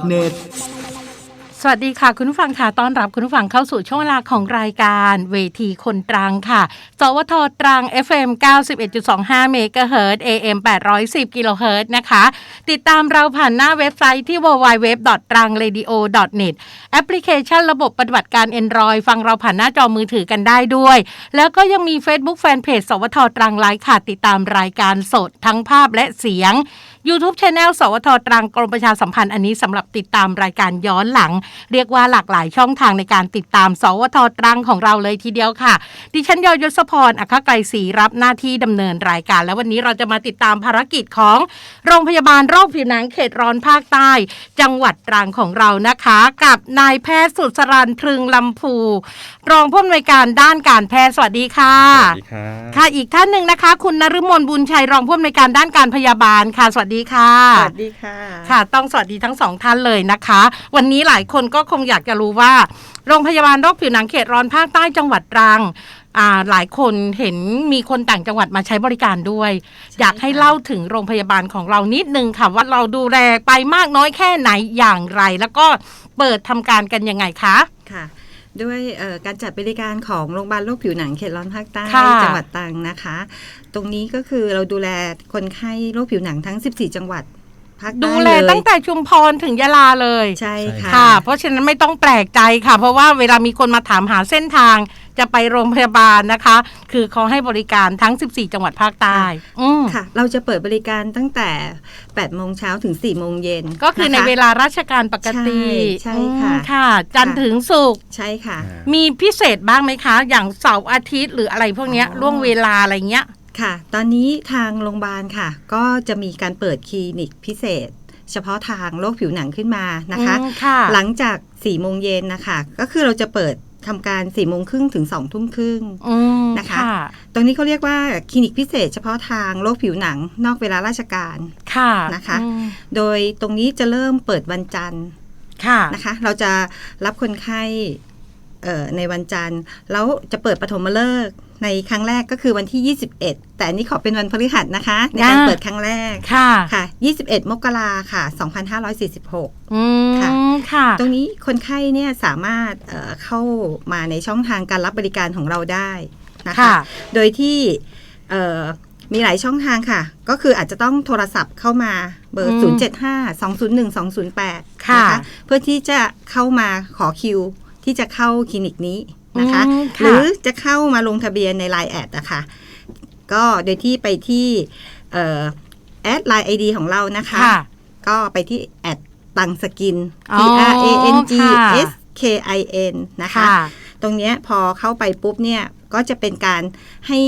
.net สวัสดีค่ะ คุณผู้ฟังค่ะต้อนรับคุณผู้ฟังเข้าสู่ช่วงเวลาของรายการเวทีคนตรังค่ะสวทตรัง FM 91.25เมกะเฮิรต AM 810กิโลเฮิรตนะคะ ติดตามเราผ่านหน้าเว็บไซต์ที่ www.trangradio.net แอปพลิเคชันระบบปฏิบัติการ Android ฟังเราผ่านหน้าจอมือถือกันได้ด้วย แล้วก็ยังมี Facebook Fanpage สวทตรังไลฟ์ค่ะ ติดตามรายการสดทั้งภาพและเสียง YouTube Channel สวทตรังกรมประชาสัมพันธ์อันนี้สำหรับติดตามรายการย้อนหลัง เรียกว่าหลากหลายช่องทางในการติดตาม สวทตรังของเราเลยทีเดียวค่ะ ดิฉันยอยศพรอัครไกรศรีรับหน้าที่ดำเนินรายการ และวันนี้เราจะมาติดตามภารกิจของโรงพยาบาลโรคผิวหนังเขตร้อนภาคใต้ จังหวัดตรังของเรานะคะ กับนายแพทย์สุสรันพรึงลำพูรองผู้อำนวยการด้านการแพทย์สวัสดีค่ะสวัสดีครับค่ะอีกท่านหนึ่งนะคะ คุณนฤมลบุญชัยรองผู้อำนวยการด้านการพยาบาลค่ะสวัสดีค่ะ สวัสดีค่ะ ค่ะ ต้องสวัสดีทั้งสองท่านเลยนะคะ วันนี้หลายคนก็คงอยากจะรู้ว่า โรงพยาบาลโรคผิวหนังเขตร้อนภาคใต้จังหวัดตรังอ่าหลายคนเห็นมีคนต่างจังหวัดมาใช้บริการด้วย อยากให้ค่ะเล่าถึงโรงพยาบาลของเรานิดนึงค่ะ ว่าเราดูแลไปมากน้อยแค่ไหนอย่างไร แล้วก็เปิดทำการกันยังไงคะ ค่ะ ด้วยเอ่อการจัดบริการของโรงพยาบาลโรคผิวหนังเขตร้อนภาคใต้ค่ะจังหวัดตรังนะคะ ตรงนี้ก็คือเราดูแลคนไข้โรคผิวหนังทั้ง 14 จังหวัด ภาคใต้ดูแลเยตั้งแต่ชุมพรถึงยะลาเลย ใช่ค่ะค่ะ เพราะฉะนั้นไม่ต้องแปลกใจค่ะ เพราะว่าเวลามีคนมาถามหาเส้นทางจะไปโรงพยาบาลนะคะ คือเขาให้บริการทั้ง 14 จังหวัดภาคใต้อืมค่ะ เราจะเปิดบริการตั้งแต่8โมงเช้าถึง4โมงเย็น ก็คือในะเวลาราชการปกติ ใช่ใช่ค่ะอืมค่ะ จันทร์ถึงศุกร์ใช่ค่ะ มีพิเศษบ้างไหมคะ อย่างเสาร์อาทิตย์หรืออะไรพวกเนี้ยอ๋อล่วงเวลาอะไรเงี้ย ค่ะ ตอนนี้ทางโรงพยาบาลค่ะ ก็จะมีการเปิดคลินิกพิเศษ เฉพาะทางโรคผิวหนังขึ้นมานะคะอืมค่ะหลังจาก4ี่โมงเย็นนะคะ ก็คือเราจะเปิดทำการ4ี่โมงครึ่งถึง2องทุ่มครึ่งอืมนะคะ ตรงนี้เขาเรียกว่าคลินิกพิเศษ เฉพาะทางโรคผิวหนังนอกเวลาราชการค่ะนะคะอืมโดยตรงนี้จะเริ่มเปิดวันจันทร์ค่ะนะคะ เราจะรับคนไข้เอ่อในวันจันทร์แล้วจะเปิดปฐมฤกษ์ ในครั้งแรกก็คือวันที่ 21 แต่อันนี้ขอเป็นวันพฤหัสนะคะ ในการอ่าเปิดครั้งแรกค่ะค่ะ 21 มกราค่ะ 2546อืมค่ะค่ะตรงนี้คนไข้เนี่ยสามารถเอ่อเข้ามาในช่องทางการรับบริการของเราได้นะคะค่ะโดยที่เอ่อมีหลายช่องทางค่ะ ก็คืออาจจะต้องโทรศัพท์เข้ามาเบออืร์ม075 201 208ค่ะนะคะ เพื่อที่จะเข้ามาขอคิวที่จะเข้าคลินิกนี้ นะคะอืมหรือจะเข้ามาลงทะเบียนใน Line แอดนะคะก็โดยที่ไปที่แอดไลน์ไอดีของเรานะคะค่ะก็ไปที่แอดตังสกินอ๋ T อ R A N G ค่ะ S K I N นะคะค่ะตรงเนี้ยพอเข้าไปปุ๊บเนี่ย ก็จะเป็นการให้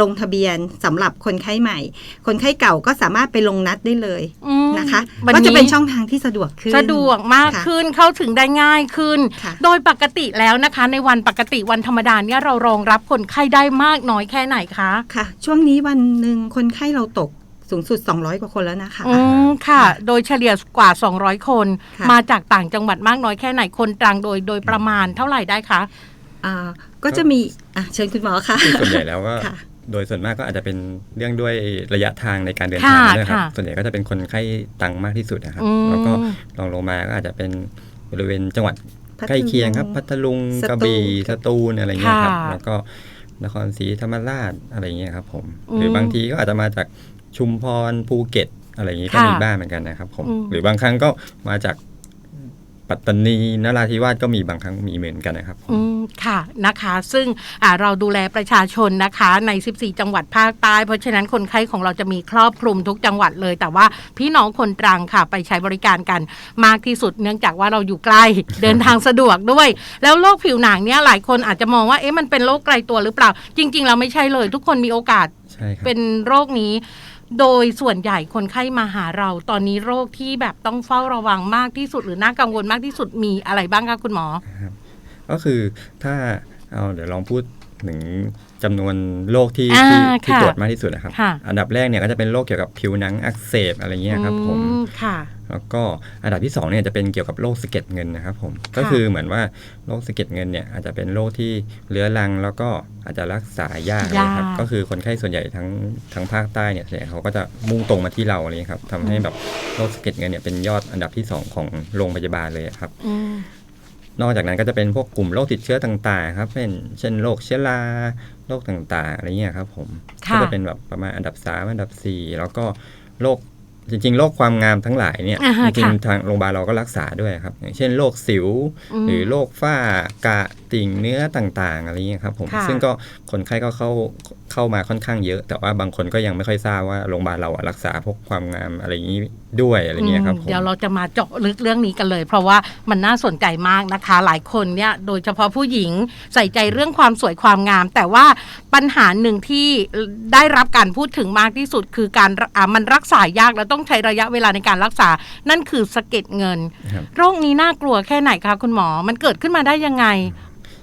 ลงทะเบียนสำหรับคนไข้ใหม่ คนไข้เก่าก็สามารถไปลงนัดได้เลยอืมนะคะวันก็จะเป็นนี้ช่องทางที่สะดวกขึ้น สะดวกมากค่ะขึ้นเข้าถึงได้ง่ายขึ้นค่ะโดยปกติแล้วนะคะ ในวันปกติวันธรรมดาเนี่ยเรารองรับคนไข้ได้มากน้อยแค่ไหนคะค่ะ ช่วงนี้วันหนึ่งคนไข้เราตกสูงสุด 200 กว่าคนแล้วนะคะอืมค่ะค่ะโดยเฉลี่ยกว่า 200 คนค่ะมาจากต่างจังหวัดมากน้อยแค่ไหน คนตรังโดยโดยประมาณเท่าไหร่ได้คะ อ่า ก็จะมี อะ เชิญคุณหมอค่ะคือส่วนใหญ่แล้วก็ค่ะ โดยส่วนมากก็อาจจะเป็นเรื่องด้วยระยะทางในการเดินค่ะทางด้วยครับค่ะส่วนใหญ่ก็จะเป็นคนไข้ตังมากที่สุดนะครับอืมแล้วก็รองลงมาก็อาจจะเป็นบริเวณจังหวัดพัทลุงใกล้เคียงครับ พัทลุงสตูลกระบี่สตูลอะไรเงี้ยครับค่ะแล้วก็นครศรีธรรมราชอะไรเงี้ยครับผมอืมหรือบางทีก็อาจจะมาจากชุมพรภูเก็ตอะไรอย่างงี้ก็ค่ะมีบ้างเหมือนกันนะครับผมอืมหรือบางครั้งก็มาจาก ปัตตานีนราธิวาสก็มีบางครั้งมีเหมือนกันนะครับผมอืมค่ะนะคะ ซึ่งอ่าเราดูแลประชาชนนะคะใน 14 จังหวัดภาคใต้ เพราะฉะนั้นคนไข้ของเราจะมีครอบคลุมทุกจังหวัดเลย แต่ว่าพี่น้องคนตรังค่ะ ไปใช้บริการกันมากที่สุด เนื่องจากว่าเราอยู่ใกล้เดินทางสะดวกด้วย แล้วโรคผิวหนังเนี่ยหลายคนอาจจะมองว่าเอ๊ะมันเป็นโรคไกลตัวหรือเปล่า จริง ๆ เราไม่ใช่เลย ทุกคนมีโอกาสใช่ครับเป็นโรคนี้ โดยส่วนใหญ่คนไข้มาหาเราตอนนี้โรคที่แบบต้องเฝ้าระวังมากที่สุดหรือน่ากังวลมากที่สุดมีอะไรบ้างคะคุณหมอ ก็คือถ้าเอาเดี๋ยวลองพูดถึง จำนวนโรคที่อ่าที่ที่ค่ะตรวจมากที่สุดนะครับค่ะอันดับแรกเนี่ยก็จะเป็นโรคเกี่ยวกับผิวหนังอักเสบอะไรเงี้ยครับผมอืค่ะแล้วก็อันดับที่สองเนี่ยจะเป็นเกี่ยวกับโรคสะเก็ดเงินนะครับผมก็คือเหมือนว่าโรคสะเก็ดเงินเนี่ยอาจจะเป็นโรคที่เรื้อรังแล้วก็อาจจะรักษายากนะครับยากก็คือคนไข้ส่วนใหญ่ทั้งทั้งภาคใต้เนี่ยส่วนใหญ่เขาก็จะมุ่งตรงมาที่เราอะไรเงี้ยครับทำให้แบบโรคสะเก็ดเงินเนี่ยเป็นยอดอันดับที่สองของโรงพยาบาลเลยครับอืม นอกจากนั้นก็จะเป็นพวกกลุ่มโรคติดเชื้อต่างๆครับเป็นเช่นโรคเชื้อราโรคต่างๆอะไรเงี้ยครับผมค่ะก็จะเป็นแบบประมาณอันดับสามอันดับสี่แล้วก็โรคจริงๆโรคความงามทั้งหลายเนี่ยอ่าฮะจริงค่ะๆทางโรงพยาบาลเราก็รักษาด้วยครับ อย่างเช่นโรคสิวอืมหรือโรคฝ้ากระติ่งเนื้อต่างๆอะไรเงี้ยครับผมค่ะซึ่งก็คนไข้ก็เข้าเข้ามาค่อนข้างเยอะ แต่ว่าบางคนก็ยังไม่ค่อยทราบว่าโรงพยาบาลเราอะรักษาพวกความงามอะไรอย่างนี้ ด้วยอะไรเงี้ยครับผมเดี๋ยวเราจะมาเจาะลึกเรื่องนี้กันเลย เพราะว่ามันน่าสนใจมากนะคะ หลายคนเนี่ยโดยเฉพาะผู้หญิงใส่ใจเรื่องความสวยความงาม แต่ว่าปัญหาหนึ่งที่ได้รับการพูดถึงมากที่สุด คือการอ่ามันรักษายากและต้องใช้ระยะเวลาในการรักษา นั่นคือสะเก็ดเงินครับโรคนี้น่ากลัวแค่ไหนคะคุณหมอ มันเกิดขึ้นมาได้ยังไง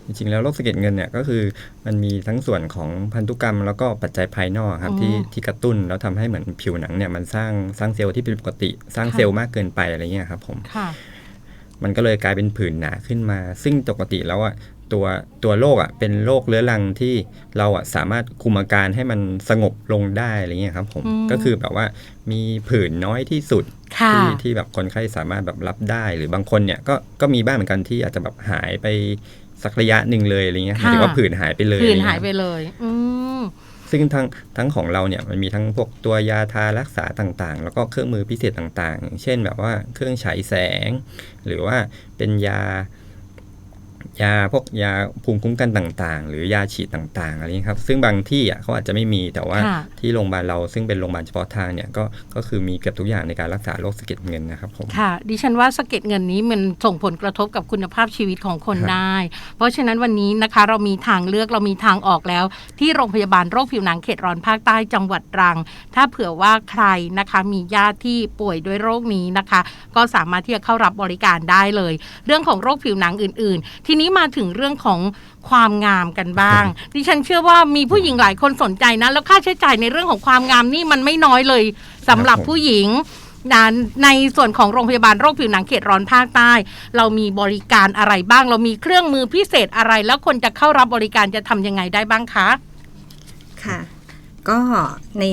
จริงๆแล้วโรคสะเก็ดเงินเนี่ยก็คือมันมีทั้งส่วนของพันธุกรรม แล้วก็ปัจจัยภายนอกครับอืมที่ที่กระตุ้นแล้วทำให้เหมือนผิวหนังเนี่ยมันสร้างสร้างเซลล์ที่ผิดปกติ สร้างค่ะเซลล์มากเกินไปอะไรเงี้ยครับผมค่ะมันก็เลยกลายเป็นผื่นหนาขึ้นมา ซึ่งปกติแล้วอะตัวตัวโรคอะเป็นโรคเรื้อรังที่เราอะสามารถคุมอาการให้มันสงบลงได้อะไรเงี้ยครับผมอืมก็คือแบบว่ามีผื่นน้อยที่สุดค่ะที่ที่แบบคนไข้สามารถแบบรับได้ หรือบางคนเนี่ยก็ก็มีบ้างเหมือนกันที่อาจจะแบบหายไป สักระยะหนึ่งเลยอะไรเงี้ยหค่ะมายถึงว่าผื่นหายไปเลยผื่นอะไรเงี้หายไปเลย อืมซึ่งทั้งทั้งของเราเนี่ยมันมีทั้งพวกตัวยาทารักษาต่างๆ แล้วก็เครื่องมือพิเศษต่างๆอย่างเช่นแบบว่าเครื่องฉายแสง หรือว่าเป็นยา ยาพวกยาภูมิคุ้มกันต่างๆ หรือยาฉีดต่างๆอะไรเงี้ยครับซึ่งบางที่อะเขาอาจจะไม่มีแต่ว่าค่ะที่โรงพยาบาลเราซึ่งเป็นโรงพยาบาลเฉพาะทางเนี่ยก็ก็คือมีเกือบทุกอย่างในการรักษาโรคสะเก็ดเงินนะครับผมค่ะ ดิฉันว่าสะเก็ดเงินนี้มันส่งผลกระทบกับคุณภาพชีวิตของคนครับได้ เพราะฉะนั้นวันนี้นะคะเรามีทางเลือกเรามีทางออกแล้ว ที่โรงพยาบาลโรคผิวหนังเขตร้อนภาคใต้จังหวัดตรัง ถ้าเผื่อว่าใครนะคะมีญาติที่ป่วยด้วยโรคนี้นะคะ ก็สามารถที่จะเข้ารับบริการได้เลย เรื่องของโรคผิวหนังอื่น ๆ ทีนี้มาถึงเรื่องของความงามกันบ้าง ดิฉันเชื่อว่ามีผู้หญิงหลายคนสนใจนะ แล้วค่าใช้จ่ายในเรื่องของความงามนี่มันไม่น้อยเลยสำหรับครับผมผู้หญิงนะในส่วนของโรงพยาบาลโรคผิวหนังเขตร้อนภาคใต้ เรามีบริการอะไรบ้าง เรามีเครื่องมือพิเศษอะไร แล้วคนจะเข้ารับบริการจะทำยังไงได้บ้างคะ ค่ะ ก็ใน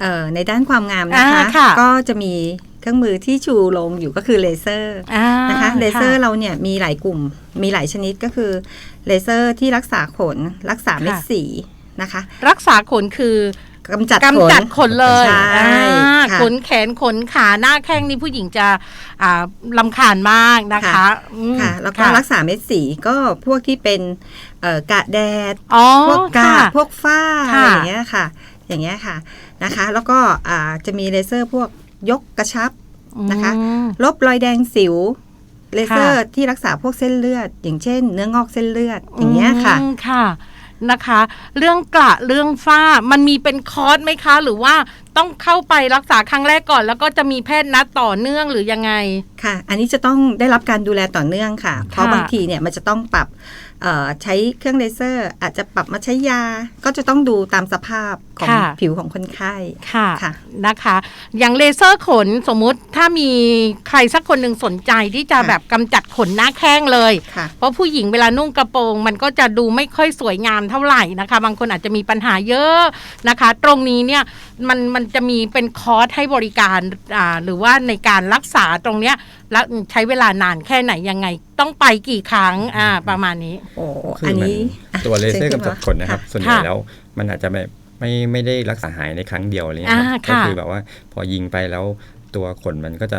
เอ่อในด้านความงามนะคะ อ่าค่ะ ก็จะมี เครื่องมือที่ชูลงอยู่ก็คือเลเซอร์อ่านะคะเลเซอร์เราเนี่ยมีหลายกลุ่ม มีหลายชนิดก็คือเลเซอร์ที่รักษาขน รักษาเม็ดสีนะคะ รักษาขนคือกำจัดขนกำจัดขนเลยใช่อ่าค่ะขนแขนขนขาหน้าแข้งนี่ผู้หญิงจะอ่าลำคาญมากนะคะค่ะอืมค่ะแล้วก็ค่ะรักษาเม็ดสีก็พวกที่เป็นเอ่อกระแดดอ๋อพวกกาค่ะพวกฝ้าค่ะอะไรอย่างเงี้ยค่ะ อย่างเงี้ยค่ะนะคะ แล้วก็อ่าจะมีเลเซอร์พวก ยกกระชับนะคะอืมลบรอยแดงสิวเลเซอร์ค่ะที่รักษาพวกเส้นเลือด อย่างเช่น เนื้องอกเส้นเลือดอย่างเงี้ยค่ะอืมค่ะนะคะ เรื่องกระเรื่องฝ้ามันมีเป็นคอร์สไหมคะ หรือว่าต้องเข้าไปรักษาครั้งแรกก่อน แล้วก็จะมีแพทย์นัดต่อเนื่องหรือยังไงค่ะ อันนี้จะต้องได้รับการดูแลต่อเนื่องค่ะ เพราะบางทีเนี่ยมันจะต้องปรับเอ่อ ใช้เครื่องเลเซอร์ อาจจะปรับมาใช้ยา ก็จะต้องดูตามสภาพของค่ะผิวของคนไข้ค่ะค่ะนะคะ อย่างเลเซอร์ขนสมมุติถ้ามีใครสักคนหนึ่งสนใจที่จะค่ะแบบกำจัดขนหน้าแข้งเลยค่ะเพราะผู้หญิงเวลานุ่งกระโปรง มันก็จะดูไม่ค่อยสวยงามเท่าไหร่นะคะ บางคนอาจจะมีปัญหาเยอะนะคะ ตรงนี้เนี่ยมันมันจะมีเป็นคอร์สให้บริการอ่าหรือว่าในการรักษาตรงเนี้ย แล้วใช้เวลานานแค่ไหนยังไง ต้องไปกี่ครั้งอ่าประมาณนี้ โอ้คืออันมันนี้ะตัวเลเซอร์ชิญกำจัดขนนะครับค่ะส่วนใหญ่ค่ะแล้วมันอาจจะไม่ไม่ไม่ได้รักษาหายในครั้งเดียวอะไรเลยครับอ่าก็ค่ะคือแบบว่าพอยิงไปแล้วตัวขนมันก็จะ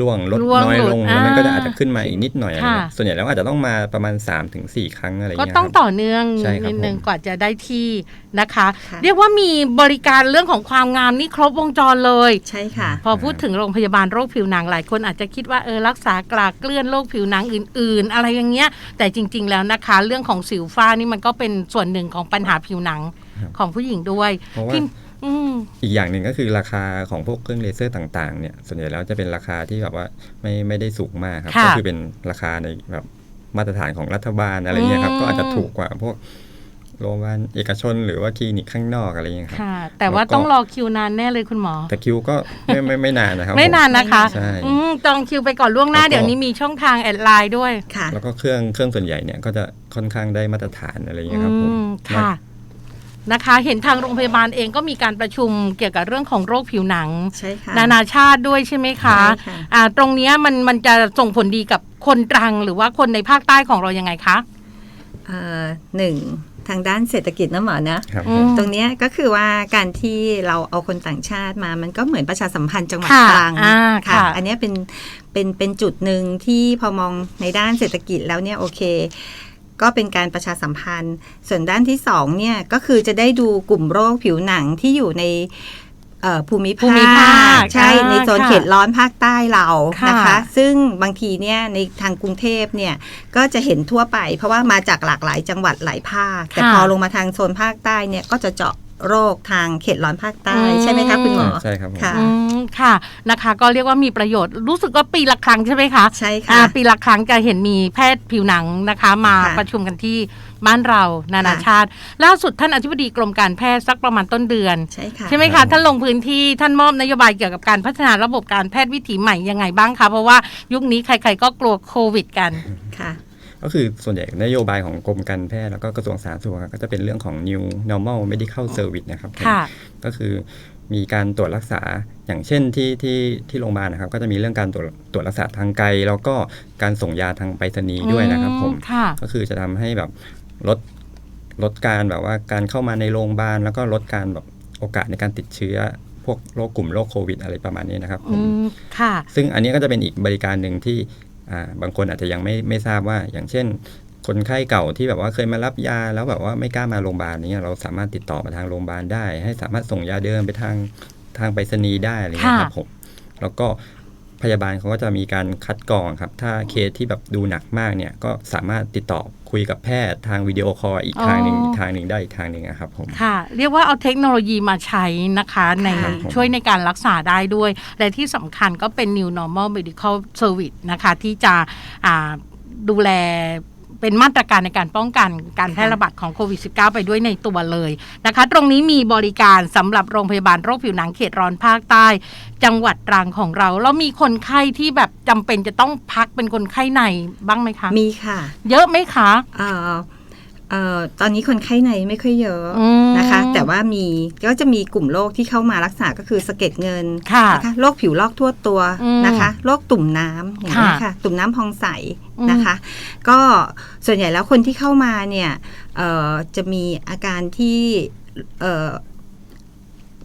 ร่วงลดร่วงน้อยลงหลุดแล้วมันก็จะอ่าอาจจะขึ้นมาอีกนิดหน่อยอะไรเงี้ยค่ะส่วนใหญ่แล้วอาจจะต้องมาประมาณ 3-4ถึงครั้งอะไรก็เงี้ยต้องครับต่อเนื่องใช่ครับนิดนึงผมกว่าจะได้ที่นะคะค่ะเรียกว่ามีบริการเรื่องของความงามนี่ครบวงจรเลย ใช่ค่ะ พอพูดถึงโรงพยาบาลโรคผิวหนังหลายคนอาจจะคิดว่าเออรักษากลากเกลื่อนโรคผิวหนังอื่น ๆ อะไรอย่างเงี้ย แต่จริง ๆ แล้วนะคะ เรื่องของสิวฟ้านี่มันก็เป็นส่วนหนึ่งของปัญหาผิวหนังครับของผู้หญิงด้วยเพราะว่าที่ อืมอีกอย่างหนึ่งก็คือราคาของพวกเครื่องเลเซอร์ต่างๆเนี่ยส่วนใหญ่แล้วจะเป็นราคาที่แบบว่าไม่ไม่ได้สูงมากครับค่ะก็คือเป็นราคาในแบบมาตรฐานของรัฐบาลอะไรเงี้ยครับอืมก็อาจจะถูกกว่าพวกโรงพยาบาลเอกชนหรือว่าคลินิกข้างนอกอะไรอย่างเงี้ยครับค่ะ แต่ว่าแล้วก็ต้องรอคิวนานแน่เลยคุณหมอ แต่คิวก็ไม่ไม่ไม่นานนะครับ ไม่ผมนานนะคะใช่อืมจองคิวไปก่อนล่วงหน้าแล้วก็เดี๋ยวนี้มีช่องทางแอดไลน์ด้วยค่ะ แล้วก็เครื่องเครื่องส่วนใหญ่เนี่ยก็จะค่อนข้างได้มาตรฐานอะไรอย่างเงี้ยครับผมอืมค่ะ นะคะ เห็นทางโรงพยาบาลเองก็มีการประชุมเกี่ยวกับเรื่องของโรคผิวหนัง ใช่ค่ะนานาชาติด้วยใช่ไหมคะใช่ค่ะอ่าตรงเนี้ยมันมันจะส่งผลดีกับคนตรังหรือว่าคนในภาคใต้ของเรายังไงคะ เอ่อหนึ่งทางด้านเศรษฐกิจนะหมอนะ ครับอืผมมตรงเนี้ยก็คือว่าการที่เราเอาคนต่างชาติมา มันก็เหมือนประชาสัมพันธ์จังหวัดค่ะตรังอ่าค่ะ อันเนี้ยเป็นเป็นเป็นจุดหนึ่งที่พอมองในด้านเศรษฐกิจแล้วเนี่ยโอเค ก็เป็นการประชาสัมพันธ์ ส่วนด้านที่สองเนี่ยก็คือจะได้ดูกลุ่มโรคผิวหนังที่อยู่ในเอ่อภูมิภูมิภาคใช่อ่าในโซนค่ะเขตร้อนภาคใต้เราค่ะนะคะ ซึ่งบางทีเนี่ยในทางกรุงเทพเนี่ยก็จะเห็นทั่วไป เพราะว่ามาจากหลากหลายจังหวัดหลายภาค แต่พอลงมาทางโซนภาคใต้เนี่ยก็จะเจาะ โรคทางเขตร้อนภาคใต้ใช่ไหมคะคุณหมอใช่ครับผมค่ะอืมค่ะนะคะ ก็เรียกว่ามีประโยชน์รู้สึกว่าปีละครั้งใช่ไหมคะใช่อ่าค่ะปีละครั้งจะเห็นมีแพทย์ผิวหนังนะคะ มาค่ะประชุมกันที่บ้านเรานานาค่ะชาติ ล่าสุดท่านอธิบดีกรมการแพทย์สักประมาณต้นเดือนใช่ค่ะใช่ไหมคะท่านลงพื้นที่ท่านมอบนโยบายเกี่ยวกับการพัฒนาระบบการแพทย์วิถีใหม่ยังไงบ้างคะเพราะว่ายุคนี้ใคร ๆ ก็กลัวโควิดกันค่ะ ก็คือส่วนใหญ่นโยบายของกรมการแพทย์แล้วก็กระทรวงสาธารณสุขก็จะเป็นเรื่องของ new normal medical service นะครับผมค่ะก็คือมีการตรวจรักษาอย่างเช่นที่ที่ที่โรงพยาบาลนะครับ ก็จะมีเรื่องการตรวจตรวจรักษาทางไกล แล้วก็การส่งยาทางไปรษณีย์ด้วยนะครับผมอืค่ะก็คือจะทำให้แบบลดลดการแบบว่าการเข้ามาในโรงพยาบาล แล้วก็ลดการแบบโอกาสในการติดเชื้อพวกโรคกลุ่มโรคโควิดอะไรประมาณนี้นะครับผอืมมค่ะ ซึ่งอันนี้ก็จะเป็นอีกบริการหนึ่งที่อ่า บางคนอาจจะยังไม่ไม่ทราบว่า อย่างเช่น คนไข้เก่าที่แบบว่าเคยมารับยาแล้วแบบว่าไม่กล้ามาโรงพยาบาลเนี้เราสามารถติดต่อมาทางโรงพยาบาลได้ ให้สามารถส่งยาเดิมไปทางทางไปรษณีย์ได้อะไรเงี้ยครับผมแล้วก็ พยาบาลเขาก็จะมีการคัดกรองครับ ถ้าเคสที่แบบดูหนักมากเนี่ยก็สามารถติดต่อคุยกับแพทย์ทางวิดีโอคอลอีกทางหนึ่งอีกทางหนึ่งได้อีกทางหนึ่งอะครับผมค่ะ เรียกว่าเอาเทคโนโลยีมาใช้นะคะในครับผมช่วยในการรักษาได้ด้วย และที่สำคัญก็เป็น new normal medical service นะคะ ที่จะอ่าดูแล เป็นมาตรการในการป้องกันการแพร่ระบาดของโควิด -19 ไปด้วยในตัวเลยนะคะ ตรงนี้มีบริการสำหรับโรงพยาบาลโรคผิวหนังเขตร้อนภาคใต้ จังหวัดตรังของเรา แล้วมีคนไข้ที่แบบจำเป็นจะต้องพักเป็นคนไข้ในบ้างไหมคะ มีค่ะ เยอะไหมคะเอ่อ เอ่อตอนนี้คนไข้ในไม่ค่อยเยอะอืมนะคะ แต่ว่ามีก็จะมีกลุ่มโรคที่เข้ามารักษาก็คือสะเก็ดเงินค่ะนะคะโรคผิวลอกทั่วตัวอืมนะคะโรคตุ่มน้ำอย่างนี้ยค่ะค่ะ ตุ่มน้ำพองใสอืมนะคะ ก็ส่วนใหญ่แล้วคนที่เข้ามาเนี่ยเอ่อจะมีอาการที่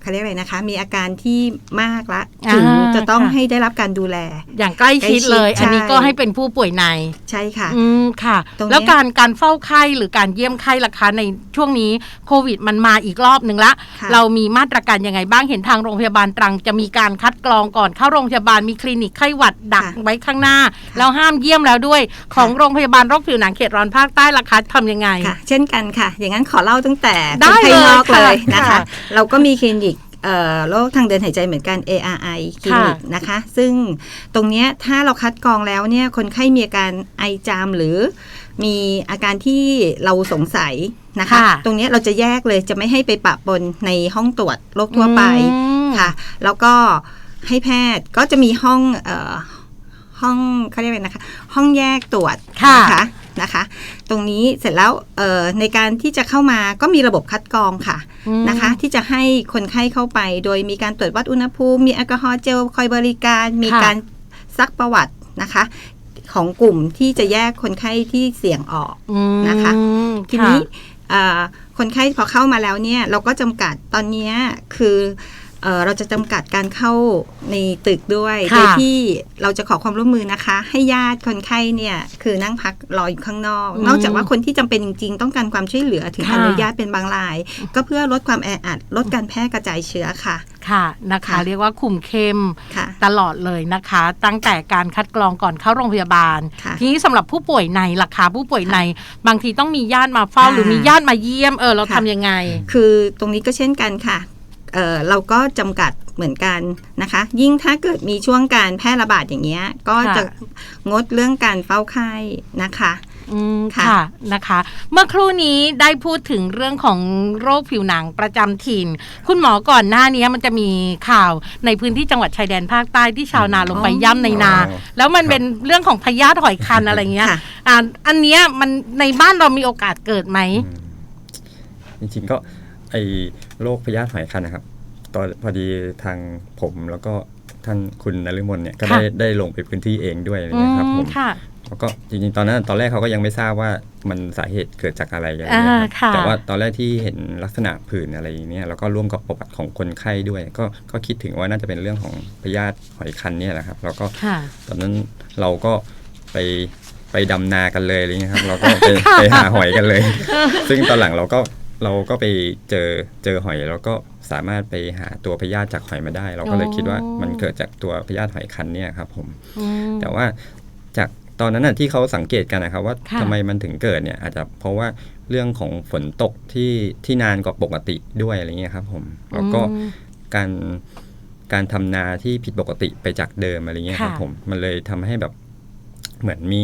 เอ่อเขาเรียกอะไรนะคะ มีอาการที่มากละอ่าถึงจะต้องค่ะให้ได้รับการดูแล อย่างใกล้ชิดเลยใกล้ชิดอันนี้ใช่ก็ให้เป็นผู้ป่วยในใช่ค่ะ อืมค่ะตรงเนี้ยแล้วการการเฝ้าไข้หรือการเยี่ยมไข้ล่ะคะในช่วงนี้โควิดมันมาอีกรอบหนึ่งละค่ะเรามีมาตรการยังไงบ้างเห็นทางโรงพยาบาลตรัง จะมีการคัดกรองก่อนเข้าโรงพยาบาลมีคลินิกไข้หวัดดักไว้ข้างหน้า แล้วห้ามเยี่ยมแล้วด้วย ของโรงพยาบาลโรคผิวหนังเขตร้อนภาคใต้ล่ะคะทำยังไงค่ะ เช่นกันค่ะ อย่างนั้นขอเล่าตั้งแต่ได้คนไข้นอกเลยเลยค่ะนะคะค่ะเราก็มีคลินิกเอ่อ โรคทางเดินหายใจเหมือนกัน ARI คลินิกนะคะ ซึ่งตรงเนี้ยถ้าเราคัดกรองแล้วเนี่ยคนไข้มีอาการไอจามหรือมีอาการที่เราสงสัยนะคะค่ะตรงเนี้ยเราจะแยกเลยจะไม่ให้ไปปะปนในห้องตรวจโรคทั่วไปอืมค่ะ แล้วก็ให้แพทย์ก็จะมีห้องเอ่อห้องเขาเรียกอะไรนะคะ ห้องแยกตรวจค่ะนะคะ นะคะ ตรงนี้เสร็จแล้วเอ่อในการที่จะเข้ามาก็มีระบบคัดกรองค่ะอืมนะคะ ที่จะให้คนไข้เข้าไป โดยมีการตรวจวัดอุณหภูมิ มีแอลกอฮอล์เจลคอยบริการ มีค่ะการซักประวัตินะคะของกลุ่มที่จะแยกคนไข้ที่เสี่ยงออกอืมนะคะ ทีค่ะนี้เอ่อคนไข้พอเข้ามาแล้วเนี่ยเราก็จำกัดตอนเนี้ยคือ เอ่อเราจะจำกัดการเข้าในตึกด้วยค่ะโดยที่เราจะขอความร่วมมือนะคะ ให้ญาติคนไข้เนี่ยคือนั่งพักรออยู่ข้างนอกอืมนอกจากว่าคนที่จำเป็นจริง ๆ ต้องการความช่วยเหลือถึงค่ะอนุญาตเป็นบางราย ก็เพื่อลดความแออัดลดการแพร่กระจายเชื้อค่ะค่ะนะคะค่ะเรียกว่าคุมเข้มค่ะตลอดเลยนะคะ ตั้งแต่การคัดกรองก่อนเข้าโรงพยาบาลค่ะทีนี้สำหรับผู้ป่วยในล่ะคะผู้ป่วยในบางทีต้องมีญาติมาเฝ้าอ่าหรือมีญาติมาเยี่ยมเออเราค่ะทำยังไง คือตรงนี้ก็เช่นกันค่ะ เอ่อเราก็จำกัดเหมือนกันนะคะ ยิ่งถ้าเกิดมีช่วงการแพร่ระบาดอย่างเงี้ยก็ค่ะจะงดเรื่องการเฝ้าไข้นะคะอืมค่ะค่ะนะคะ เมื่อครู่นี้ได้พูดถึงเรื่องของโรคผิวหนังประจำถิ่น คุณหมอก่อนหน้านี้มันจะมีข่าวในพื้นที่จังหวัดชายแดนภาคใต้ที่ชาวนาลงไปย่ำในนาอ๋อแล้วมันเป็นเรื่องของพยาธิหอยคันอะไรเงี้ยค่ะอ่าอันเนี้ยมันในบ้านเรามีโอกาสเกิดไหมจริงๆก็ไอ โรคพยาธิหอยคันนะครับตอนพอดีทางผมแล้วก็ท่านคุณนฤมลเนี่ยก็ค่ะได้ได้ลงไปพื้นที่เองด้วยอะไรอืเงี้ยครับมผมค่ะแล้วก็จริงๆตอนนั้นตอนแรกเขาก็ยังไม่ทราบว่ามันสาเหตุเกิดจากอะไรอย่างเงี้ยอ่าครับค่ะแต่ว่าตอนแรกที่เห็นลักษณะผื่นอะไรอย่างเนี้ยแล้วก็ร่วมกับประวัติของคนไข้ด้วย ก็ก็คิดถึงว่าน่าจะเป็นเรื่องของพยาธิหอยคันเนี่ยแหละครับ แล้วก็ค่ะตอนนั้นเราก็ไปไปดำนากันเลยอะไรเงี้ยครับ เราก็ไปไปหาหอยกันเลย ซึ่งตอนหลังเราก็ เราก็ไปเจอเจอหอยแล้วก็สามารถไปหาตัวพยาธิจากหอยมาได้ เราก็เลยคิดว่ามันเกิดจากตัวพยาธิหอยคันเนี่ยครับผมอืมแต่ว่าจากตอนนั้นน่ะที่เขาสังเกตกันนะครับว่าค่ะทำไมมันถึงเกิดเนี่ยอาจจะเพราะว่าเรื่องของฝนตกที่ที่นานกว่าปกติด้วยอะไรเงี้ยครับผมแล้วก็อืมการการทำนาที่ผิดปกติไปจากเดิมอะไรเงี้ยครับค่ะผมมันเลยทำให้แบบ เหมือนมี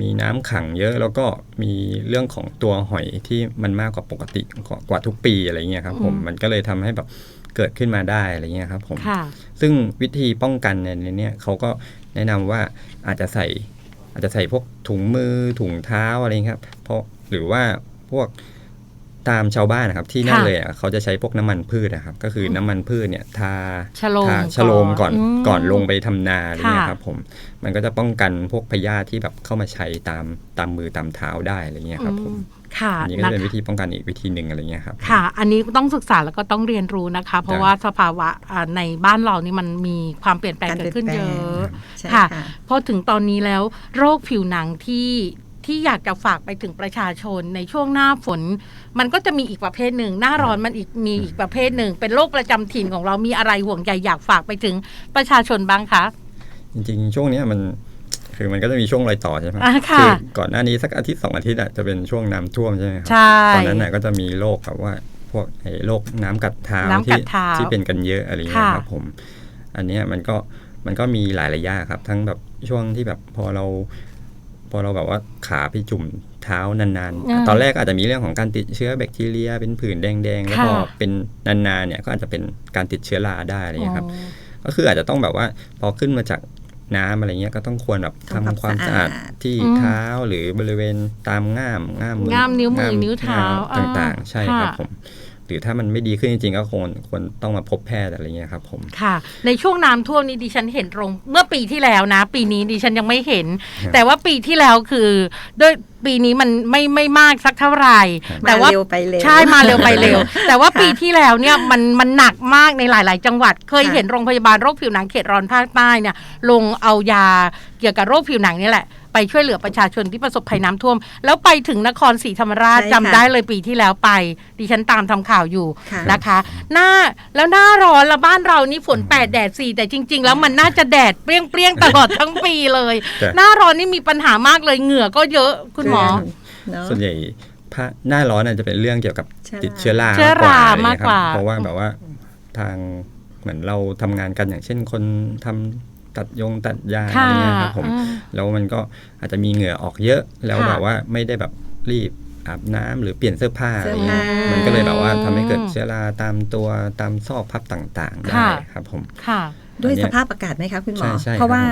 มีน้ำขังเยอะแล้วก็มีเรื่องของตัวหอยที่มันมากกว่าปกติกว่ากว่าทุกปีอะไรเงี้ยครับผมมันก็เลยทำให้แบบเกิดขึ้นมาได้อะไรเงี้ยครับผมค่ะซึ่งวิธีป้องกันในเนี้ยเขาก็แนะนำว่าอาจจะใส่อาจจะใส่พวกถุงมือถุงเท้าอะไรเงี้ยครับ เพราะหรือว่าพวก ตามชาวบ้านนะครับที่นั่นค่ะเลยอะเขาจะใช้พวกน้ำมันพืชนะครับ ก็คือน้ำมันพืชเนี่ยทาชะโลมทาชะโลมก่อนก่อนอืมก่อนลงไปทำนาอะไรเงี้ยค่ะครับผมมันก็จะป้องกันพวกพยาธิที่แบบเข้ามาใช้ตามตามมือตามเท้าได้อะไรเงี้ยครับผมอืมค่ะอันนี้ก็นะจะเป็นวิธีป้องกันอีกวิธีหนึ่งอะไรเงี้ยครับค่ะ อันนี้ต้องศึกษาแล้วก็ต้องเรียนรู้นะคะ เพราะจ้ะว่าสภาวะอ่าในบ้านเรานี่มันมีความเปลี่ยนแปลงการเกิเปลี่ดยนขึ้นแปลเยงอะใช่ค่ะค่ะพอถึงตอนนี้แล้วโรคผิวหนังที่ ที่อยากจะฝากไปถึงประชาชนในช่วงหน้าฝน มันก็จะมีอีกประเภทหนึ่ง หน้าร้อนมันอีกมีอีกประเภทหนึ่ง เป็นโรคประจำถิ่นของเรามีอะไรห่วงใยอยากฝากไปถึงประชาชนบ้างคะจริงๆ ช่วงเนี้ยมันคือมันก็จะมีช่วงรอยต่อใช่ไหมอ่าค่ะอก่อนหน้านี้สักอาทิตย์สองอาทิตย์อะจะเป็นช่วงน้ำท่วมใช่ไหมครัใช่ตอนนั้นน่ะก็จะมีโรคแบบว่าพวกไอ้โรคน้ำกัดเท้าน้ำกัที่ดเท้าที่เป็นกันเยอะอะไรเงี้ยค่ะครับผม อันเนี้ยมันก็มันก็มีหลายระยะครับ ทั้งแบบช่วงที่แบบพอเรา พอเราแบบว่าขาไปจุ่มเท้านานอ่าๆตอนแรกอาจจะมีเรื่องของการติดเชื้อแบคทีเรีย เป็นผื่นแดงๆ แล้วพอค่ะเป็นนานๆเนี่ยก็อาจจะเป็นการติดเชื้อราได้อะไรเงี้ยครับอ๋อก็คืออาจจะต้องแบบว่าพอขึ้นมาจากน้ำอะไรเงี้ยก็ต้องควรแบบทำทำความมคาวสะสะอาอาดดที่อืมเท้าหรือบริเวณตามง่ามง่ามง่ามนิ้วมือง่นิ้วเท้าง่มต่างอ่าๆใช่ครับค่ะผม หรือถ้ามันไม่ดีขึ้นจริงๆ ก็ควรควรต้องมาพบแพทย์อะไรเงี้ยครับผมค่ะ ในช่วงน้ำท่วมนี้ดิฉันเห็นตรง เมื่อปีที่แล้วนะ ปีนี้ดิฉันยังไม่เห็นครับแต่ว่าปีที่แล้วคือด้วยปีนี้มันไม่ไม่มากสักเท่าไหร่ แต่มาว่าเร็วไปเร็วใช่มาเร็วไปเร็ว แต่ว่าค่ะปีที่แล้วเนี่ยมันมันหนักมากในหลาย ๆ จังหวัด เคยค่ะเห็นโรงพยาบาลโรคผิวหนังเขตร้อนภาคใต้เนี่ยลงเอายาเกี่ยวกับโรคผิวหนังนี่แหละ ไปช่วยเหลือประชาชนที่ประสบภัยน้ำท่วม แล้วไปถึงนครศรีธรรมราชใช่จำค่ะได้เลยปีที่แล้วไป ดิฉันตามทำข่าวอยู่ค่ะนะคะ หน้าแล้วหน้าร้อนแล้วบ้านเรานี่ฝนแปดแดดสี่แต่จริง ๆ แล้วมันน่าจะแดดเปรี้ยงๆตลอดทั้งปีเลยแต่หน้าร้อนนี่มีปัญหามากเลยเหงื่อก็เยอะคุณหมอเนอะส่วนใหญ่พระหน้าร้อนอาจจะเป็นเรื่องเกี่ยวกับใช่ติดเชื้อราเชื้อรามากกว่าอะไรเงี้ยครับเพราะว่าแบบว่าทางเหมือนเราทำงานกันอย่างเช่น คนทำ ตัดยงตัดยาอะไรค่ะเงี้ยครับผมอ่าแล้วมันก็อาจจะมีเหงื่อออกเยอะแล้วค่ะแบบว่าไม่ได้แบบรีบอาบน้ำหรือเปลี่ยนเสื้อผ้าอะไรเสื้อเงี้ยผ้ามัมันก็เลยแบบว่าทำให้เกิดเชื้อราตามตัวตามซอกพับต่างๆได้ค่ะครับผมค่ะ ด้วยอันเนี้สยภาพอากาศไหมคะคุณหมอใช่ใช่เพราะครับว่า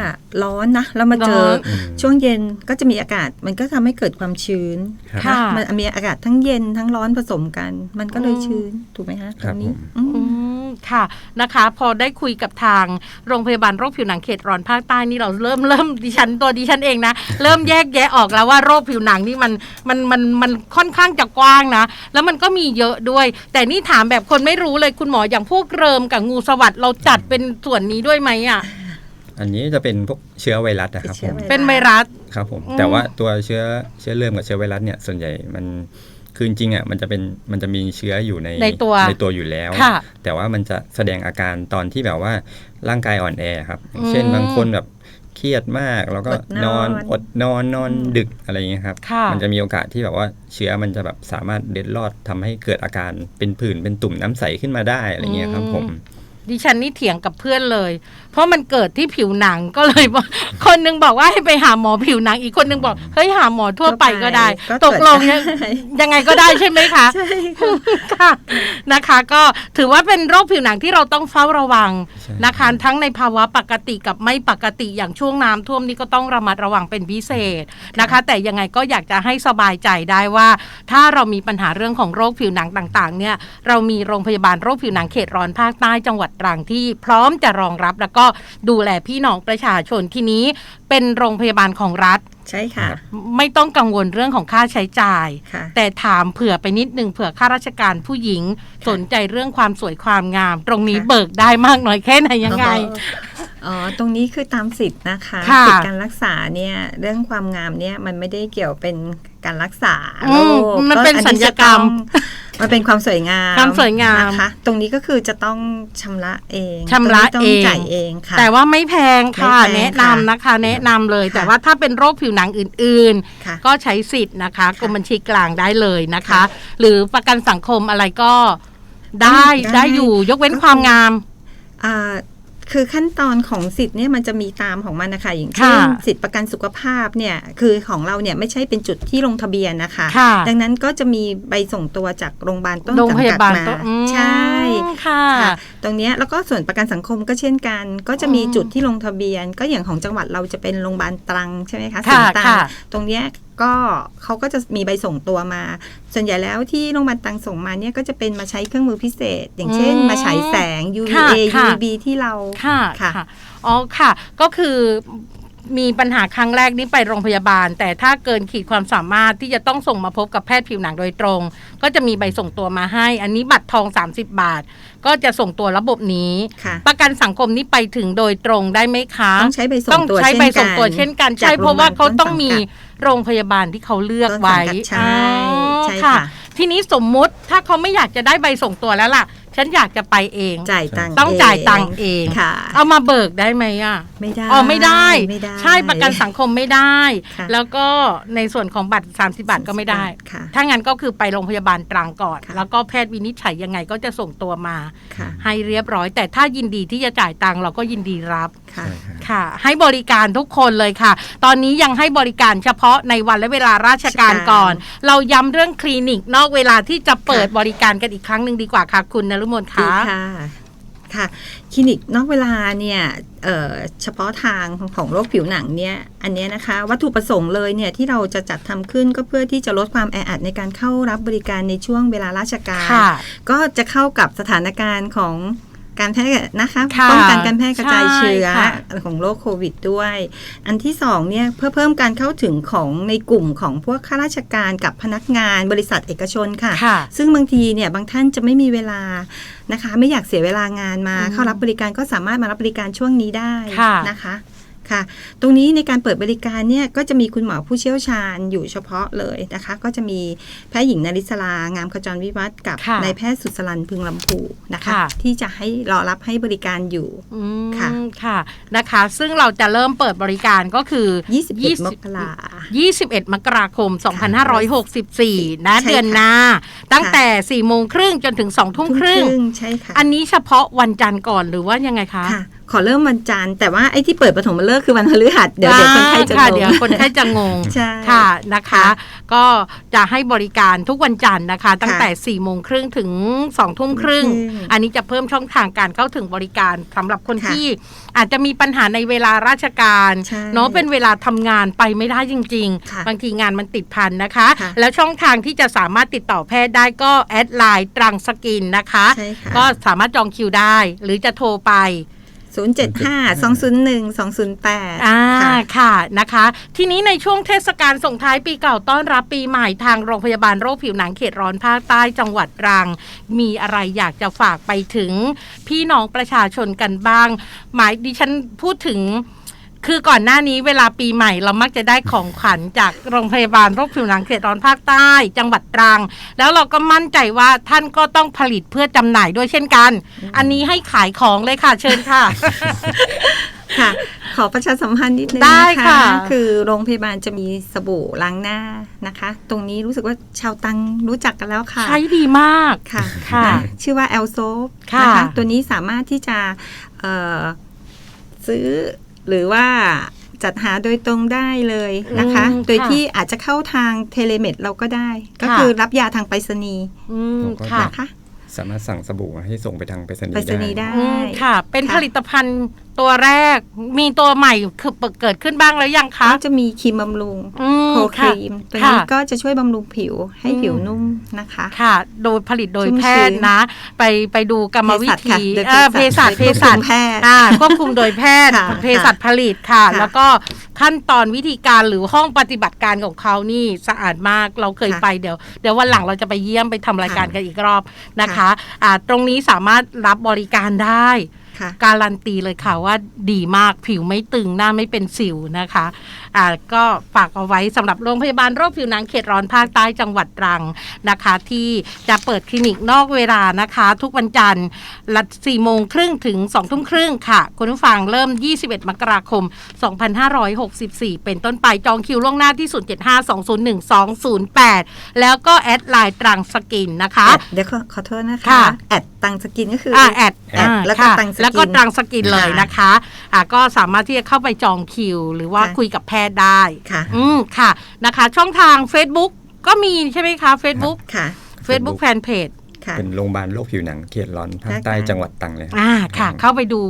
ร้อนนะ แล้วมาเจอร้อนอืมช่วงเย็นก็จะมีอากาศ มันก็ทำให้เกิดความชื้นครับค่ะมันมีอากาศทั้งเย็นทั้งร้อนผสมกัน มันก็เลยชื้นถูกไหมคะตครัรบงนี้ผมอืมอืมค่ะนะคะพอได้คุยกับทางโรงพยาบาลโรคผิวหนังเขตร้อนภาคใต้นี่เราเริ่มเริ่มดิฉันตัวดิฉันเองนะ เริ่มแยกแยะออกแล้วว่าโรคผิวหนังนี่มันมันมันมันค่อนข้างจะกว้างนะ แล้วมันก็มีเยอะด้วย แต่นี่ถามแบบคนไม่รู้เลยคุณหมออย่างพวกเริมกับงูสวัสด์เราจัดเป็นส่วนนี้ด้วยไหมอะ อันนี้จะเป็นพวกเชื้อไวรัสนะครับเป็นเชื้ผอมไวรัสเป็นไวรัสครับผมอืมแต่ว่าตัวเชื้อเชื้อเริ่มกับเชื้อไวรัสเนี่ยส่วนใหญ่มันคือจริงๆอะมันจะเป็นมันจะมีเชื้ออยู่ในในตัวในตัวอยู่แล้วค่ะแต่ว่ามันจะแสดงอาการตอนที่แบบว่าร่างกายอ่อนแอครับอย่างเช่นอืมบางคนแบบเครียดมากแล้วก็อดนนออนนอดนอนนอนดึกอะไรอย่างเงี้ยครับค่ะมันจะมีโอกาสที่แบบว่าเชื้อมันจะแบบสามารถเด็ดรอดทำให้เกิดอาการเป็นผื่นเป็นตุ่มน้ำใสขึ้นมาได้อะไรเงี้ยครับผม ดิฉันนี่เถียงกับเพื่อนเลยเพราะมันเกิดที่ผิวหนังก็เลยบอกคนหนึงบอกว่าให้ไปหาหมอผิวหนัง อีกคนหนึงบอกเฮ้ยหาหมอทั่วไปก็ได้ก็ตกลงเนี่ยได้ยังไงก็ได้ใช่ไหมคะใช่ค่ะค่ะนะคะ ก็ถือว่าเป็นโรคผิวหนังที่เราต้องเฝ้าระวังใช่นะคะทั้งในภาวะปกติกับไม่ปกติอย่างช่วงน้ำท่วมนี่ก็ต้องระมัดระวังเป็นพิเศษนะคะ แต่ยังไงก็อยากจะให้สบายใจได้ว่า ถ้าเรามีปัญหาเรื่องของโรคผิวหนังต่างๆ เนี่ยเรามีโรงพยาบาลโรคผิวหนังเขตร้อนภาคใต้จังหวัดตรังที่พร้อมจะรองรับแล้วก็ดูแลพี่น้องประชาชนที่นี้เป็นโรงพยาบาลของรัฐใช่ค่ะ ไม่ต้องกังวลเรื่องของค่าใช้จ่ายค่ะแต่ถามเผื่อไปนิดนึงเผื่อข้าราชการผู้หญิงสนใจเรื่องความสวยความงาม ตรงนี้ค่ะเบิกได้มากน้อยแค่ไหนยังไงอ๋อตรงนี้คือตามสิทธิ์นะคะค่ะสิทธิการรักษาเนี่ยเรื่องความงามเนี่ยมันไม่ได้เกี่ยวเป็นการรักษาอืโรมคมันเป็นอัศัลยกรรมจะต้องมันเป็นความสวยงามความสวยงามนะคะ ตรงนี้ก็คือจะต้องชำระเองชำระตงเองนี้ต้องจ่ายเองค่ะ แต่ว่าไม่แพงค่ะไม่แพงแนะค่ะนำนะคะ แนะนำเลยค่ะแต่ว่าถ้าเป็นโรคผิวหนังอื่นค่ะๆก็ใช้สิทธิ์นะคะกรมบัญชีกลางได้เลยนะคะค่ะหรือประกันสังคมอะไรก็ได้ได้ได้อยู่ยกเว้นความงามอ่า คือขั้นตอนของสิทธิ์เนี่ยมันจะมีตามของมันนะคะอย่างเช่นค่ะสิทธิประกันสุขภาพเนี่ยคือของเราเนี่ยไม่ใช่เป็นจุดที่ลงทะเบียนนะคะค่ะดังนั้นก็จะมีใบส่งตัวจากโรงพยาบาลต้นโรงพสังยากัดบาลมาต้นอืมใช่ ค่ะค่ะ ตรงเนี้ยแล้วก็ส่วนประกันสังคมก็เช่นกัน ก็จะมีอืมจุดที่ลงทะเบียน ก็อย่างของจังหวัดเราจะเป็นโรงพยาบาลตรังใช่ไหมคะค่ะศูนย์ตรังค่ะตรงเนี้ยก็เขาก็จะมีใบส่งตัวมา ส่วนใหญ่แล้วที่โรงพยาบาลตรังส่งมาเนี่ยก็จะเป็นมาใช้เครื่องมือพิเศษ อย่างเช่นอืมมาฉายแสงค่ะ UVA ค่ะ UVB ที่เราค่ะค่ะค่ะอ๋อค่ะ ก็คือ มีปัญหาครั้งแรกนี่ไปโรงพยาบาล แต่ถ้าเกินขีดความสามารถที่จะต้องส่งมาพบกับแพทย์ผิวหนังโดยตรง ก็จะมีใบส่งตัวมาให้ อันนี้บัตรทอง 30 บาท ก็จะส่งตัวระบบนี้ค่ะประกันสังคมนี่ไปถึงโดยตรงได้ไหมคะต้องใช้ใบส่ต้องงตัวใช้ใบส่งตัวเช่เช่นนกักันนใช่จากเพราะว่าเขาต้องมีโรงพยาบาลต้นสังกัดโรงพยาบาลที่เขาเลือกต้นสังไว้กัดใช่อ๋อใช่ค่ะ ทีนี้สมมุติถ้าเขาไม่อยากจะได้ใบส่งตัวแล้วล่ะ ฉันอยากจะไปเองจ่ายตังค์ต้องจ่ายตังค์เองค่ะเอามาเบิกได้ไหมอะไม่ได้อ๋อไม่ได้ไม่ได้ ใช่ประกันสังคมไม่ได้ค่ะแล้วก็ในส่วนของบัตร 30 บาทก็ไม่ได้ค่ะถ้างั้นก็คือไปโรงพยาบาลตรังก่อนค่ะแล้วก็แพทย์วินิจฉัยยังไงก็จะส่งตัวมาค่ะให้เรียบร้อย แต่ถ้ายินดีที่จะจ่ายตังค์เราก็ยินดีรับค่ะใช่ครับค่ะ ให้บริการทุกคนเลยค่ะ ตอนนี้ยังให้บริการเฉพาะในวันและเวลาราชการก่อน เราย้ำเรื่องคลินิกนอกเวลาที่จะเปิดบริการกันอีกครั้งหนึ่งดีกว่าค่ะคุณนรุมนดีคะ ค่ะค่ะ คลินิกนอกเวลาเนี่ยเอ่อเฉพาะทางของโรคผิวหนังเนี่ยอันเนี้ยนะคะ วัตถุประสงค์เลยเนี่ยที่เราจะจัดทำขึ้นก็เพื่อที่จะลดความแออัดในการเข้ารับบริการในช่วงเวลาราชการค่ะก็จะเข้ากับสถานการณ์ของ การแพร่นะคะค่ะป้องกันการแพร่กระจายเชื้อใช่ค่ะของโรคโควิดด้วย อันที่สองเนี่ยเพื่อเพิ่มการเข้าถึงของในกลุ่มของพวกข้าราชการกับพนักงานบริษัทเอกชนค่ะค่ะซึ่งบางทีเนี่ยบางท่านจะไม่มีเวลานะคะ ไม่อยากเสียเวลางานมาอืมเข้ารับบริการก็สามารถมารับบริการช่วงนี้ได้ค่ะนะคะ ค่ะ ตรงนี้ในการเปิดบริการเนี่ยก็จะมีคุณหมอผู้เชี่ยวชาญอยู่เฉพาะเลยนะคะ ก็จะมีแพทย์หญิงนริศรางามขจรวิวัฒน์กับค่ะนายแพทย์สุสรันพึงลำพูนะคะค่ะที่จะให้รอรับให้บริการอยู่อืมค่ะค่ะนะคะ ซึ่งเราจะเริ่มเปิดบริการก็คือ 21 มกรา21 มกราคม 2564นะใช่ค่ะเดือนหน้า ตั้งแต่4โมงครึ่งจนถึง2ทุ่มครึ่งใช่ค่ะอันนี้เฉพาะวันจันทร์ก่อนหรือว่ายังไงคะค่ะ ขอเริ่มวันจันทร์แต่ว่าไอ้ที่เปิดปฐมฤกษ์คือวันพฤหัสเดี๋ยวเดี๋ยวคนไข้จะค่ะงงเดี๋ยวคนไข้จะงงใช่ค่ะนะคะค่ะก็จะให้บริการทุกวันจันทร์นะคะ ตั้งค่ะแต่4โมงครึ่งถึง2ทุ่มครึ่งอืมอันนี้จะเพิ่มช่องทางการเข้าถึงบริการสำหรับคนค่ะที่อาจจะมีปัญหาในเวลาราชการใช่เนาะเป็นเวลาทำงานไปไม่ได้จริงค่ะๆบางทีงานมันติดพันนะคะค่ะแล้วช่องทางที่จะสามารถติดต่อแพทย์ได้ก็แอดไลน์ตรังสกินนะคะใช่ค่ะก็สามารถจองคิวได้ หรือจะโทรไป 075 201 208 อ่าค่ะค่ะนะคะ ทีนี้ในช่วงเทศกาลส่งท้ายปีเก่าต้อนรับปีใหม่ทางโรงพยาบาลโรคผิวหนังเขตร้อนภาคใต้จังหวัดตรัง มีอะไรอยากจะฝากไปถึง พี่น้องประชาชนกันบ้าง หมายดิฉันพูดถึง คือก่อนหน้านี้เวลาปีใหม่เรามักจะได้ของขวัญจากโรงพยาบาลโรคผิวหนังเขตร้อนภาคใต้ จังหวัดตรัง แล้วเราก็มั่นใจว่าท่านก็ต้องผลิตเพื่อจำหน่ายด้วยเช่นกัน อันนี้ให้ขายของเลยค่ะ เชิญค่ะค่ะ ขอประชาสัมพันธ์นิดนึงได้นะค่ะคะคือโรงพยาบาลจะมีสบู่ล้างหน้านะคะ ตรงนี้รู้สึกว่าชาวตังรู้จักกันแล้วค่ะ ใช้ดีมากค่ะค่ะนะชื่อว่าแอลโซฟค่ะนะคะตัวนี้สามารถที่จะเอ่อซื้อ หรือว่าจัดหาโดยตรงได้เลยนะคะอืมโดยค่ะที่อาจจะเข้าทางเทเลเมดเราก็ได้ ก็ค่ะคือรับยาทางไปรษณีย์อืมผมก็ค่ะนะคะสามารถสั่งสบู่ให้ส่งไปทางไปรษณีไปรย์ษณีย์ได้ได้อืมค่ะ เป็นค่ะผลิตภัณฑ์ ตัวแรกมีตัวใหม่คือเกิดขึ้นบ้างแล้วยังคะ ก็จะมีครีมบำรุงอืมโคคค่ะรีมตัวนี้ค่ะก็จะช่วยบำรุงผิวให้อืมผิวนุ่มนะคะ ค่ะ โดยผลิตโดยชุ่มแพทย์ชื้นนะ ไปไปดูกรรมวิเภสัชค่ะธีโดยเออเภสัชเภสัชแพทย์อ่าควบคุมโดยแพทย์ค่ะเภสัชผลิตค่ะค่ะ แล้วก็ขั้นตอนวิธีการหรือห้องปฏิบัติการของเขานี่สะอาดมากเราเคยค่ะไปเดี๋ยวเดี๋ยววันหลังเราจะไปเยี่ยมไปทำรายการค่ะกันอีกรอบนะคะค่ะอ่าตรงนี้สามารถรับบริการได้ค่ะ การันตีเลยค่ะว่าดีมากผิวไม่ตึงหน้าไม่เป็นสิวนะคะอ่าก็ฝากเอาไว้สำหรับโรงพยาบาลโรคผิวหนังเขตร้อนภาคใต้จังหวัดตรังนะคะ ที่จะเปิดคลินิกนอกเวลานะคะ ทุกวันจันทร์ละ4โมงครึ่งถึง2ทุ่มครึ่งค่ะ คุณผู้ฟังเริ่ม 21 มกราคม 2564 เป็นต้นไปจองคิวล่วงหน้าที่ 0752011208 แล้วก็แอดไลน์ตรังสกินนะคะแอดเดี๋ยวขอขอโทษนะคะค่ะแอดตังสกินก็คืออ่าแอดแอดอ่าแล้วก็ค่ะตังสกินแล้วก็ตังสกินเลยค่ะนะคะอ่าก็สามารถที่จะเข้าไปจองคิว หรือว่าค่ะคุยกับแพทย์ได้ค่ะ อืมค่ะนะคะ ช่องทาง Facebook ก็มีใช่ไหมคะ Facebook ค่ะ Facebook แฟนเพจค่ะ เป็นโรงพยาบาลโรคผิวหนังเขตร้อนภาคใต้ภาคใต้จังหวัดตรังเลยครับอ่าค่ะครับเข้าไปดู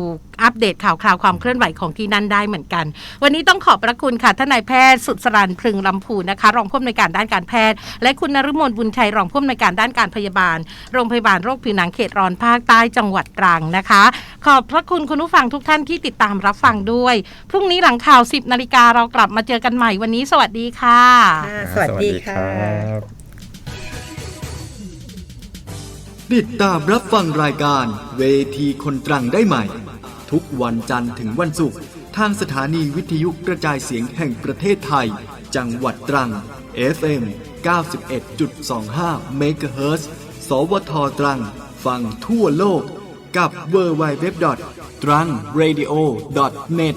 อัปเดตข่าวคราวความเคลื่อนไหวของที่นั่นได้เหมือนกัน วันนี้ต้องขอบพระคุณค่ะท่านนายแพทย์สุดสรันพรึงลำพูนนะคะรองผู้อำนวยการด้านการแพทย์ และคุณนฤมลบุญชัยรองผู้อำนวยการด้านการพยาบาล โรงพยาบาลโรคผิวหนังเขตร้อนภาคใต้จังหวัดตรังนะคะ ขอบพระคุณคุณผู้ฟังทุกท่านที่ติดตามรับฟังด้วยพรุ่งนี้หลังข่าว 10นาฬิกาเรากลับมาเจอกันใหม่วันนี้ สวัสดีค่ะค่ะสวัสดีค่ะ ติดตามรับฟังรายการเวทีคนตรังได้ใหม่ ทุกวันจันทร์ถึงวันศุกร์ทางสถานีวิทยุกระจายเสียงแห่งประเทศไทย จังหวัดตรัง FM 91.25 MHz สวทตรัง ฟังทั่วโลกกับ w w w t r a n g r a d i o n e t